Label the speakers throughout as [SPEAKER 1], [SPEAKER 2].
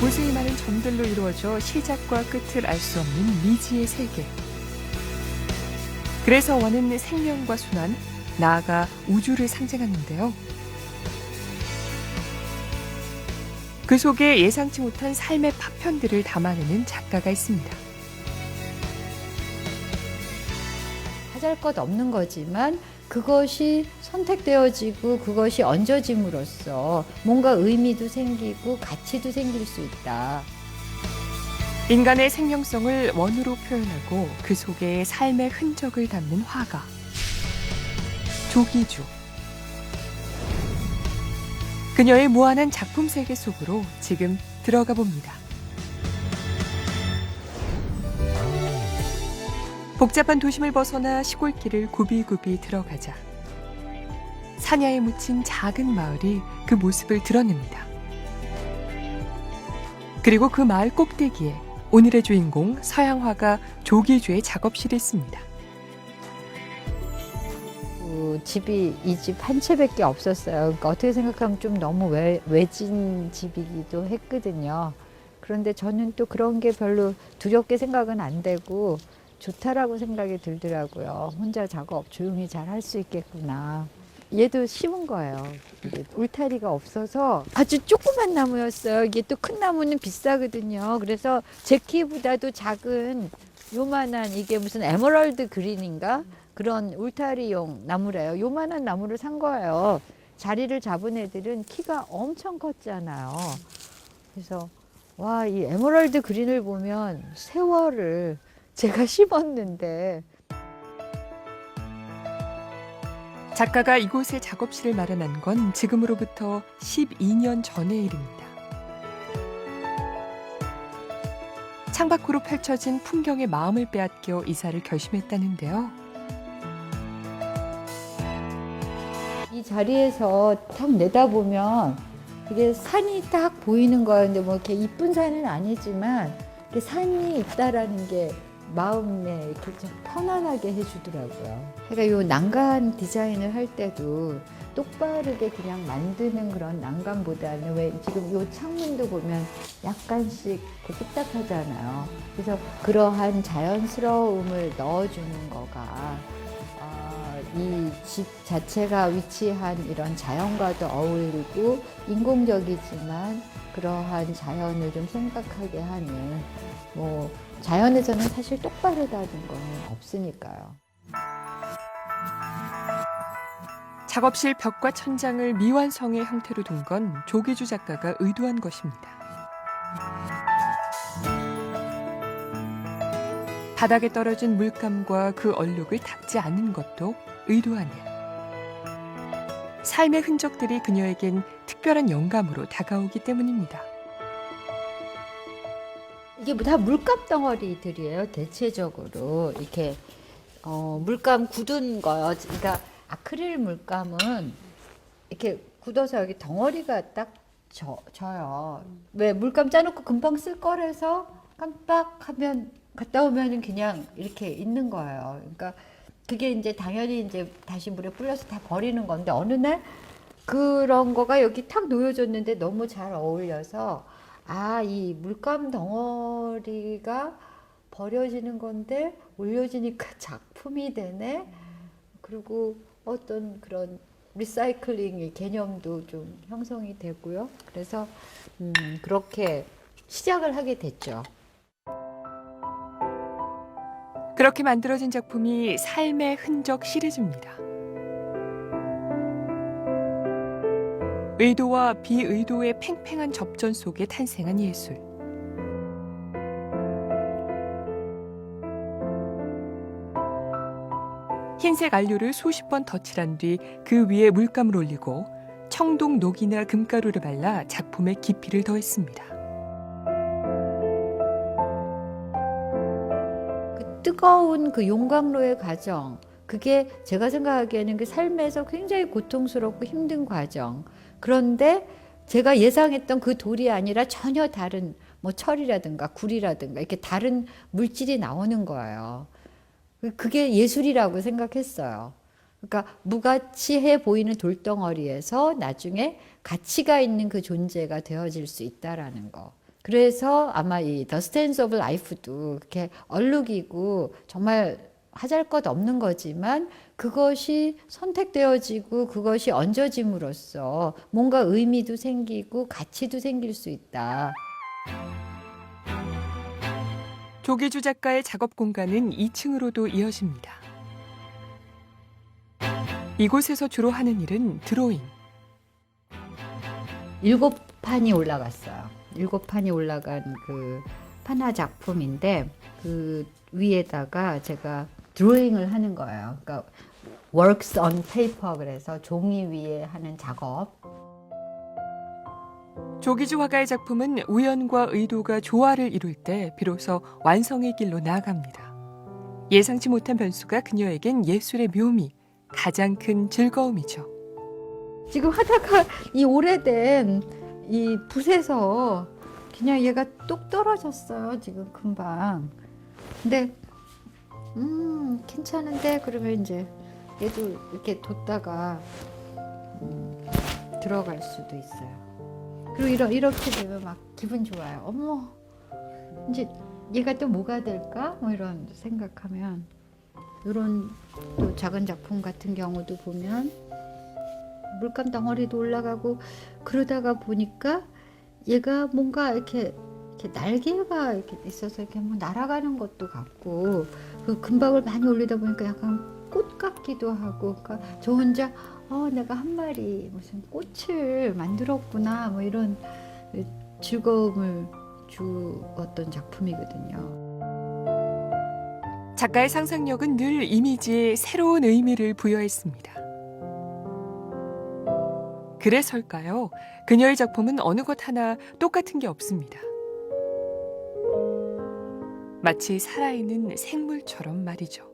[SPEAKER 1] 무수히 많은 점들로 이루어져 시작과 끝을 알 수 없는 미지의 세계. 그래서 원은 생명과 순환, 나아가 우주를 상징하는데요. 그 속에 예상치 못한 삶의 파편들을 담아내는 작가가 있습니다.
[SPEAKER 2] 하잘 것 없는 거지만 그것이 선택되어지고 그것이 얹어짐으로써 뭔가 의미도 생기고 가치도 생길 수 있다.
[SPEAKER 1] 인간의 생명성을 원으로 표현하고 그 속에 삶의 흔적을 담는 화가. 조기주. 그녀의 무한한 작품 세계 속으로 지금 들어가 봅니다. 복잡한 도심을 벗어나 시골길을 굽이굽이 들어가자. 사냐에 묻힌 작은 마을이 그 모습을 드러냅니다. 그리고 그 마을 꼭대기에 오늘의 주인공 서양화가 조기주의 작업실이 있습니다.
[SPEAKER 2] 그 집이 이 집 한 채밖에 없었어요. 그러니까 어떻게 생각하면 좀 너무 외, 외진 집이기도 했거든요. 그런데 저는 또 그런 게 별로 두렵게 생각은 안 되고 좋다라고 생각이 들더라고요. 혼자 작업 조용히 잘 할 수 있겠구나. 얘도 심은 거예요. 이게 울타리가 없어서 아주 조그만 나무였어요. 이게 또 큰 나무는 비싸거든요. 그래서 제 키보다도 작은 요만한 이게 무슨 에메랄드 그린인가? 그런 울타리용 나무래요. 요만한 나무를 산 거예요. 자리를 잡은 애들은 키가 엄청 컸잖아요. 그래서 와, 이 에메랄드 그린을 보면 세월을 제가 심었는데
[SPEAKER 1] 작가가 이곳에 작업실을 마련한 건 지금으로부터 12년 전의 일입니다. 창밖으로 펼쳐진 풍경의 마음을 빼앗겨 이사를 결심했다는데요.
[SPEAKER 2] 이 자리에서 탁 내다보면 이게 산이 딱 보이는. 근데 뭐 이렇게 이쁜 산은 아니지만 산이 있다라는 게 마음에 이렇게 좀 편안하게 해주더라고요. 그러니까 요 난간 디자인을 할 때도 똑바르게 그냥 만드는 그런 난간보다는 왜 지금 요 창문도 보면 약간씩 삐딱하잖아요. 그래서 그러한 자연스러움을 넣어주는 거가 이집 자체가 위치한 이런 자연과도 어울리고 인공적이지만 그러한 자연을 좀 생각하게 하는 뭐 자연에서는 사실 똑바르다는 건 없으니까요.
[SPEAKER 1] 작업실 벽과 천장을 미완성의 형태로 둔 건 조기주 작가가 의도한 것입니다. 바닥에 떨어진 물감과 그 얼룩을 닦지 않는 것도 의도한 일. 삶의 흔적들이 그녀에겐 특별한 영감으로 다가오기 때문입니다.
[SPEAKER 2] 이게 다 물감 덩어리들이에요. 대체적으로 이렇게 어, 물감 굳은 거요. 그러니까 아크릴 물감은 이렇게 굳어서 여기 덩어리가 딱 져, 져요. 왜 물감 짜놓고 금방 쓸 거라서 깜빡하면 갔다 오면은 그냥 이렇게 있는 거예요. 그러니까 그게 이제 당연히 이제 다시 물에 불려서 다 버리는 건데 어느 날 그런 거가 여기 탁 놓여졌는데 너무 잘 어울려서 아, 이 물감 덩어리가 버려지는 건데 올려지니까 작품이 되네. 그리고 어떤 그런 리사이클링의 개념도 좀 형성이 되고요. 그래서 음, 그렇게 시작을 하게 됐죠.
[SPEAKER 1] 그렇게 만들어진 작품이 삶의 흔적 시리즈입니다. 의도와 비의도의 팽팽한 접전 속에 탄생한 예술. 흰색 안료를 수십 번 덧칠한 뒤 그 위에 물감을 올리고 청동 녹이나 금가루를 발라 작품에 깊이를 더했습니다.
[SPEAKER 2] 그 뜨거운 그 용광로의 과정, 그게 제가 생각하기에는 그 삶에서 굉장히 고통스럽고 힘든 과정. 그런데 제가 예상했던 그 돌이 아니라 전혀 다른 뭐 철이라든가 굴이라든가 이렇게 다른 물질이 나오는 거예요. 그게 예술이라고 생각했어요. 그러니까 무가치해 보이는 돌덩어리에서 나중에 가치가 있는 그 존재가 되어질 수 있다라는 거. 그래서 아마 이 Stands of Life도 이렇게 얼룩이고 정말 하잘 것 없는 거지만 그것이 선택되어지고 그것이 얹어짐으로써 뭔가 의미도 생기고 가치도 생길 수 있다.
[SPEAKER 1] 조기주 작가의 작업 공간은 2층으로도 이어집니다. 이곳에서 주로 하는 일은 드로잉.
[SPEAKER 2] 일곱 판이 올라갔어요. 일곱 판이 올라간 그 판화 작품인데 그 위에다가 제가 드로잉을 하는 거예요. 그러니까 works on paper 그래서 종이 위에 하는 작업.
[SPEAKER 1] 조기주 화가의 작품은 우연과 의도가 조화를 이룰 때 비로소 완성의 길로 나아갑니다. 예상치 못한 변수가 그녀에겐 예술의 묘미, 가장 큰 즐거움이죠.
[SPEAKER 2] 지금 하다가 이 오래된 이 붓에서 그냥 얘가 뚝 떨어졌어요. 지금 금방. 근데 음 괜찮은데 그러면 이제 얘도 이렇게 뒀다가 음, 들어갈 수도 있어요. 그리고 이러, 이렇게 되면 막 기분 좋아요. 어머 이제 얘가 또 뭐가 될까? 뭐 이런 생각하면 이런 또 작은 작품 같은 경우도 보면 물감 덩어리도 올라가고 그러다가 보니까 얘가 뭔가 이렇게 이렇게 날개가 이렇게 있어서 이렇게 뭐 날아가는 것도 같고 그 금박을 많이 올리다 보니까 약간 꽃 같기도 하고 그러니까 저 혼자 어 내가 한 마리 무슨 꽃을 만들었구나 뭐 이런 즐거움을 주었던 작품이거든요.
[SPEAKER 1] 작가의 상상력은 늘 이미지에 새로운 의미를 부여했습니다. 그래서일까요? 그녀의 작품은 어느 것 하나 똑같은 게 없습니다. 마치 살아있는 생물처럼 말이죠.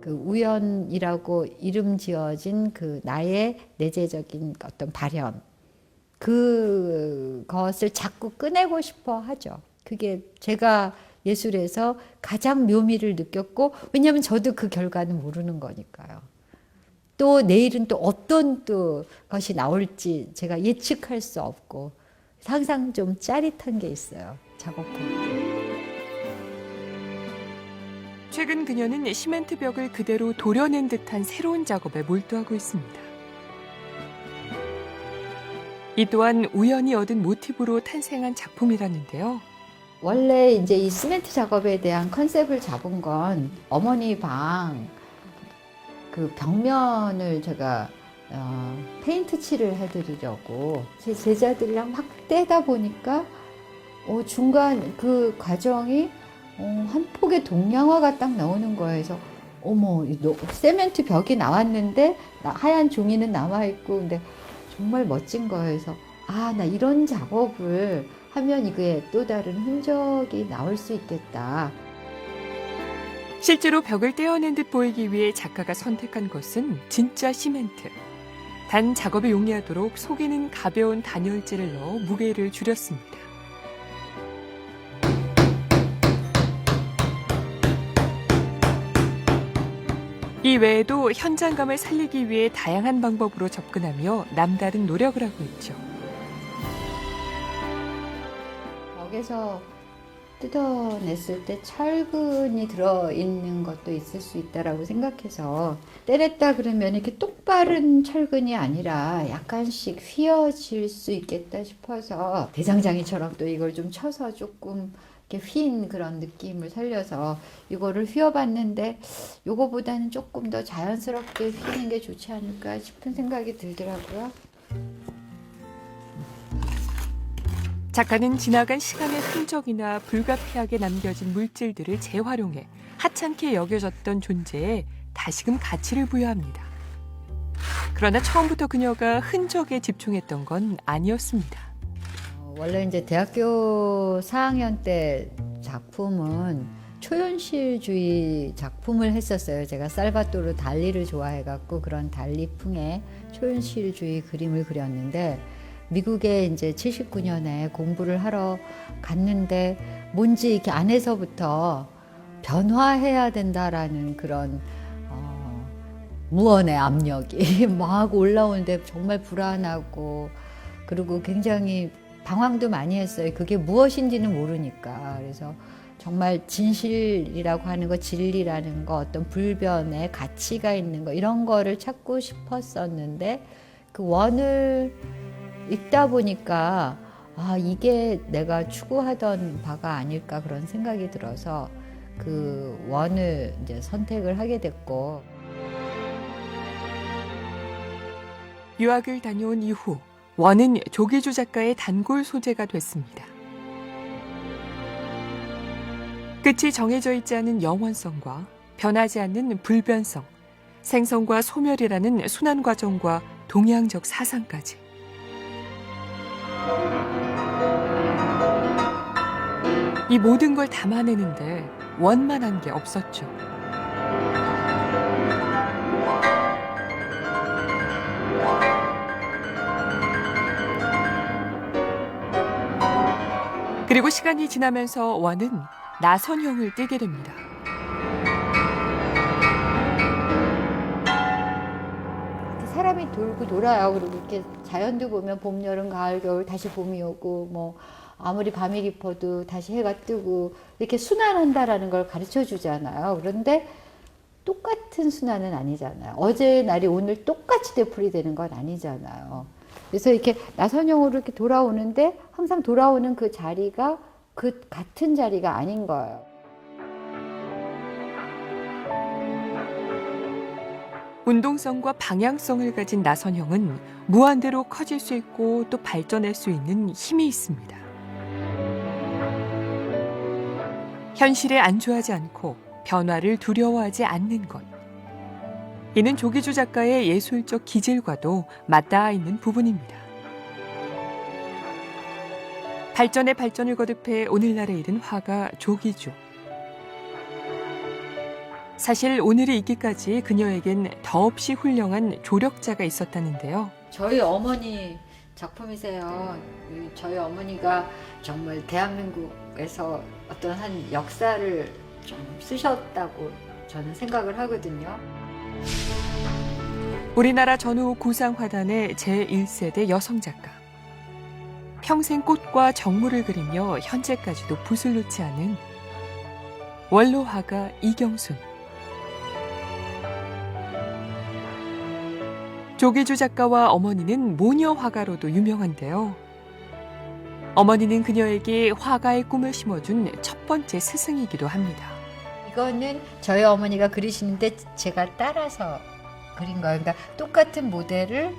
[SPEAKER 2] 그 우연이라고 이름 지어진 그 나의 내재적인 어떤 발현 그것을 자꾸 꺼내고 싶어 하죠. 그게 제가 예술에서 가장 묘미를 느꼈고 왜냐하면 저도 그 결과는 모르는 거니까요. 또 내일은 또 어떤 또 것이 나올지 제가 예측할 수 없고 항상 좀 짜릿한 게 있어요. 작업할 때.
[SPEAKER 1] 최근 그녀는 시멘트 벽을 그대로 도려낸 듯한 새로운 작업에 몰두하고 있습니다. 이 또한 우연히 얻은 모티브로 탄생한 작품이라는데요.
[SPEAKER 2] 원래 이제 이 시멘트 작업에 대한 컨셉을 잡은 건 어머니 방 그 벽면을 제가 어, 페인트 칠을 해드리려고 제 제자들이랑 막 떼다 보니까 어, 중간 그 과정이 어, 한 폭의 동양화가 딱 나오는. 그래서 어머, 세멘트 벽이 나왔는데 나- 하얀 종이는 남아 있고 근데 정말 멋진. 그래서 아, 나 이런 작업을 하면 이게 또 다른 흔적이 나올 수 있겠다.
[SPEAKER 1] 실제로 벽을 떼어낸 듯 보이기 위해 작가가 선택한 것은 진짜 시멘트. 단 작업에 용이하도록 속에는 가벼운 단열재를 넣어 무게를 줄였습니다. 이 외에도 현장감을 살리기 위해 다양한 방법으로 접근하며 남다른 노력을 하고 있죠.
[SPEAKER 2] 벽에서 뜯어냈을 때 철근이 들어있는 것도 있을 수 있다라고 생각해서 때렸다 그러면 이렇게 똑바른 철근이 아니라 약간씩 휘어질 수 있겠다 싶어서 대장장이처럼 또 이걸 좀 쳐서 조금 이렇게 휜 그런 느낌을 살려서 이거를 휘어봤는데 요거보다는 조금 더 자연스럽게 휘는 게 좋지 않을까 싶은 생각이 들더라고요.
[SPEAKER 1] 작가는 지나간 시간의 흔적이나 불가피하게 남겨진 물질들을 재활용해 하찮게 여겨졌던 존재에 다시금 가치를 부여합니다. 그러나 처음부터 그녀가 흔적에 집중했던 건 아니었습니다.
[SPEAKER 2] 어, 원래 이제 대학교 4학년 때 작품은 초현실주의 작품을 했었어요. 제가 살바토르 달리를 좋아해갖고 그런 달리풍의 초현실주의 그림을 그렸는데 미국에 이제 79년에 공부를 하러 갔는데 뭔지 이렇게 안에서부터 변화해야 된다라는 그런 어, 무언의 압력이 막 올라오는데 정말 불안하고 그리고 굉장히 방황도 많이 했어요. 그게 무엇인지는 모르니까. 그래서 정말 진실이라고 하는 거, 진리라는 거, 어떤 불변의 가치가 있는 거, 이런 거를 찾고 싶었었는데, 그 원을 읽다 보니까, 아, 이게 내가 추구하던 바가 아닐까 그런 생각이 들어서, 그 원을 이제 선택을 하게 됐고,
[SPEAKER 1] 유학을 다녀온 이후 원은 조기주 작가의 단골 소재가 됐습니다. 끝이 정해져 있지 않은 영원성과 변하지 않는 불변성, 생성과 소멸이라는 순환 과정과 동양적 사상까지. 이 모든 걸 담아내는데 원만한 게 없었죠. 그리고 시간이 지나면서 원은 나선형을 띠게 됩니다.
[SPEAKER 2] 사람이 돌고 돌아요. 그리고 이렇게 자연도 보면 봄, 여름, 가을, 겨울 다시 봄이 오고 뭐 아무리 밤이 깊어도 다시 해가 뜨고 이렇게 순환한다라는 걸 가르쳐 주잖아요. 그런데 똑같은 순환은 아니잖아요. 어제 날이 오늘 똑같이 되풀이되는 건 아니잖아요. 그래서 이렇게 나선형으로 이렇게 돌아오는데 항상 돌아오는 그 자리가 그 같은 자리가 아닌 거예요.
[SPEAKER 1] 운동성과 방향성을 가진 나선형은 무한대로 커질 수 있고 또 발전할 수 있는 힘이 있습니다. 현실에 안주하지 않고 변화를 두려워하지 않는 것. 이는 조기주 작가의 예술적 기질과도 맞닿아 있는 부분입니다. 발전의 발전을 거듭해 오늘날에 이른 화가 조기주. 사실 오늘이 있기까지 그녀에겐 더없이 훌륭한 조력자가 있었다는데요.
[SPEAKER 2] 저희 어머니 작품이세요. 이 저희 어머니가 정말 대한민국에서 어떤 한 역사를 좀 쓰셨다고 저는 생각을 하거든요.
[SPEAKER 1] 우리나라 전후 구상화단의 제1세대 여성 작가. 평생 꽃과 정물을 그리며 현재까지도 붓을 놓지 않은 원로화가 이경순. 조기주 작가와 어머니는 모녀 화가로도 유명한데요. 어머니는 그녀에게 화가의 꿈을 심어준 첫 번째 스승이기도 합니다.
[SPEAKER 2] 이거는 저희 어머니가 그리시는데 제가 따라서 그린 거예요. 그러니까 똑같은 모델을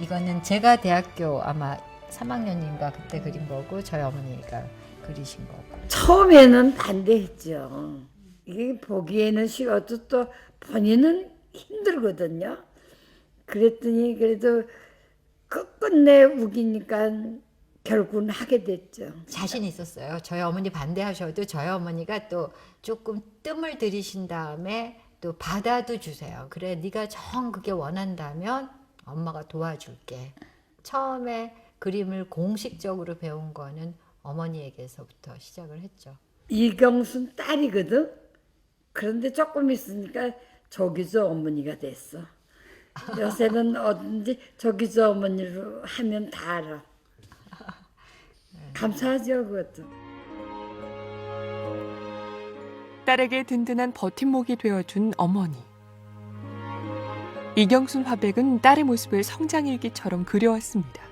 [SPEAKER 2] 이거는 제가 대학교 아마 3학년인가 그때 그린 거고 저희 어머니가 그리신 거고.
[SPEAKER 3] 처음에는 반대했죠. 이게 보기에는 쉬워도 또 본인은 힘들거든요. 그랬더니 그래도 끝끝내 우기니까 결국은 하게 됐죠.
[SPEAKER 2] 자신 있었어요. 저희 어머니 반대하셔도 저희 어머니가 또 조금 뜸을 들이신 다음에 또 받아도 주세요. 그래 네가 정 그게 원한다면 엄마가 도와줄게. 처음에 그림을 공식적으로 배운 거는 어머니에게서부터 시작을 했죠.
[SPEAKER 3] 이경순 딸이거든. 그런데 조금 있으니까 저기서 어머니가 됐어. 요새는 어딘지 저기서 어머니로 하면 다 알아. 감사하죠, 그것도.
[SPEAKER 1] 딸에게 든든한 버팀목이 되어준 어머니. 이경순 화백은 딸의 모습을 성장일기처럼 그려왔습니다.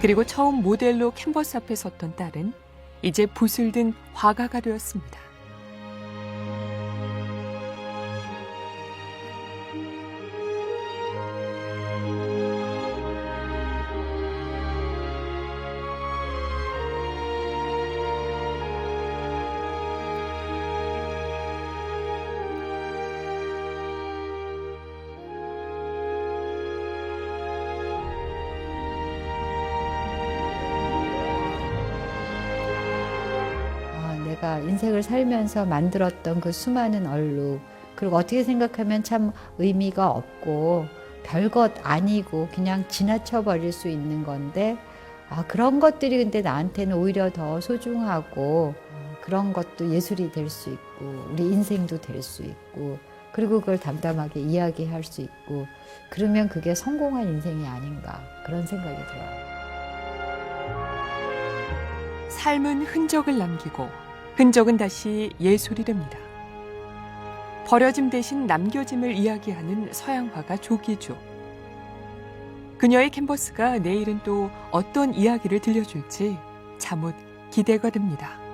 [SPEAKER 1] 그리고 처음 모델로 캔버스 앞에 섰던 딸은 이제 붓을 든 화가가 되었습니다.
[SPEAKER 2] 아, 내가 인생을 살면서 만들었던 그 수많은 얼룩 그리고 어떻게 생각하면 참 의미가 없고 별것 아니고 그냥 지나쳐 버릴 수 있는 건데 아, 그런 것들이 근데 나한테는 오히려 더 소중하고 그런 것도 예술이 될 수 있고 우리 인생도 될 수 있고 그리고 그걸 담담하게 이야기할 수 있고 그러면 그게 성공한 인생이 아닌가 그런 생각이 들어요.
[SPEAKER 1] 삶은 흔적을 남기고 흔적은 다시 예술이 됩니다. 버려짐 대신 남겨짐을 이야기하는 서양화가 조기주. 그녀의 캔버스가 내일은 또 어떤 이야기를 들려줄지 잠옷 기대가 됩니다.